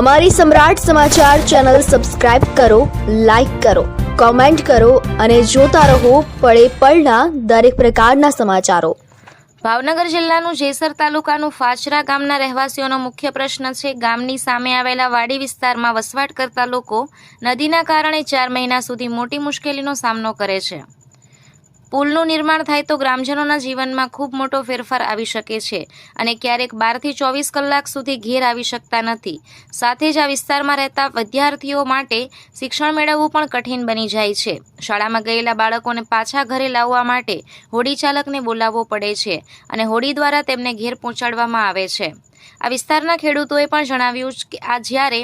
અમારી Samrat Samachar channel subscribe કરો, like કરો, કોમેન્ટ કરો અને જોતા રહો પળે પળના દરેક પ્રકારના સમાચારો. ભાવનગર જિલ્લાનું જેસર તાલુકાનું ફાચરા ગામના રહેવાસીઓનો મુખ્ય પ્રશ્ન છે, ગામની સામે આવેલા વાડી વિસ્તારમાં વસવાટ કરતા લોકો નદીના કારણે ચાર મહિના સુધી મોટી મુશ્કેલીનો સામનો કરે છે. પુલનું નિર્માણ થાય તો ગ્રામજનોના જીવનમાં ખૂબ મોટો ફેરફાર આવી શકે છે અને ક્યારેક બારથી ચોવીસ કલાક સુધી ઘેર આવી શકતા નથી. સાથે જ આ વિસ્તારમાં રહેતા વિદ્યાર્થીઓ માટે શિક્ષણ મેળવવું પણ કઠિન બની જાય છે. શાળામાં ગયેલા બાળકોને પાછા ઘરે લાવવા માટે હોડી ચાલકને બોલાવવો પડે છે અને હોડી દ્વારા તેમને ઘેર પહોંચાડવામાં આવે છે. આ વિસ્તારના ખેડૂતોએ પણ જણાવ્યું કે આ જ્યારે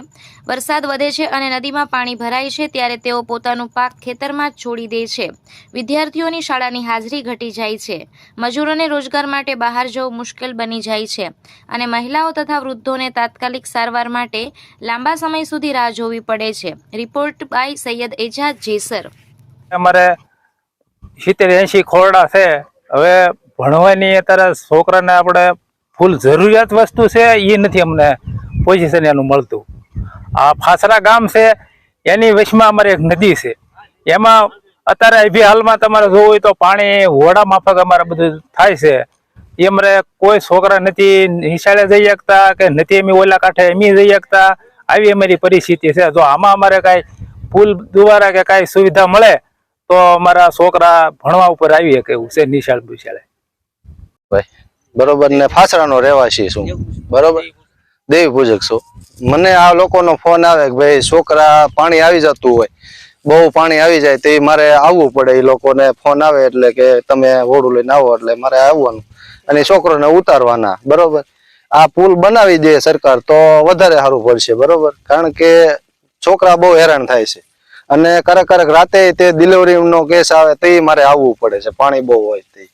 વરસાદ વધે છે અને નદીમાં પાણી ભરાય છે, ત્યારે તેઓ પોતાનું પાક ખેતરમાં છોડી દે છે. વિદ્યાર્થીઓની શાળાની હાજરી ઘટી જાય છે. મજૂરોને રોજગાર માટે બહાર જવું મુશ્કેલ બની જાય છે અને મહિલાઓ તથા વૃદ્ધોને તાત્કાલિક સારવાર માટે લાંબા સમય સુધી રાહ જોવી પડે છે. Report by Saiyed Ejaz Jesar. અમારે સિત્તેર એંશી ખોરડા છે. હવે ભણવાની અત્યારે છોકરાને આપણે ફૂલ જરૂરિયાત વસ્તુ છે એ નથી અમને પોઝિશન એનું મળતું. આ ફાસરા ગામ છે, એની વચમાં અમારે એક નદી છે. એમાં અત્યારે અભી હાલમાં તમારે જોવું હોય તો પાણી હોડા માફક અમારે બધું થાય છે. એ અમારે કોઈ છોકરા નથી નિશાળે જઈ શકતા કે નથી એમ ઓલા કાંઠે એમ જઈ શકતા. આવી અમારી પરિસ્થિતિ છે. જો આમાં અમારે કાંઈ પુલ દ્વારા કે કાંઈ સુવિધા મળે, તો અમારા છોકરા ભણવા ઉપર આવી શકે એવું છે નિશાળ બિશાળે બરોબર ને ફાસરાનો રહેવાસી છું. બરોબર? દેવી પૂજક. છું. મને આ લોકોનો ફોન આવે કે ભાઈ છોકરા પાણી આવી જતું હોય બહુ પાણી આવી જાય તો મારે આવવું પડે એ લોકોને ફોન આવે એટલે કે તમે હોડું લઈને આવો એટલે મારે આવવાનું અને છોકરોને ઉતારવાના બરોબર? આ પુલ બનાવી દે સરકાર તો વધારે સારું પડશે બરોબર? કારણ કે છોકરા બહુ હેરાન થાય છે. અને ક્યારેક ક્યારેક રાતે તે ડિલિવરી નો કેસ આવે તો મારે આવવું પડે છે પાણી બહુ હોય તે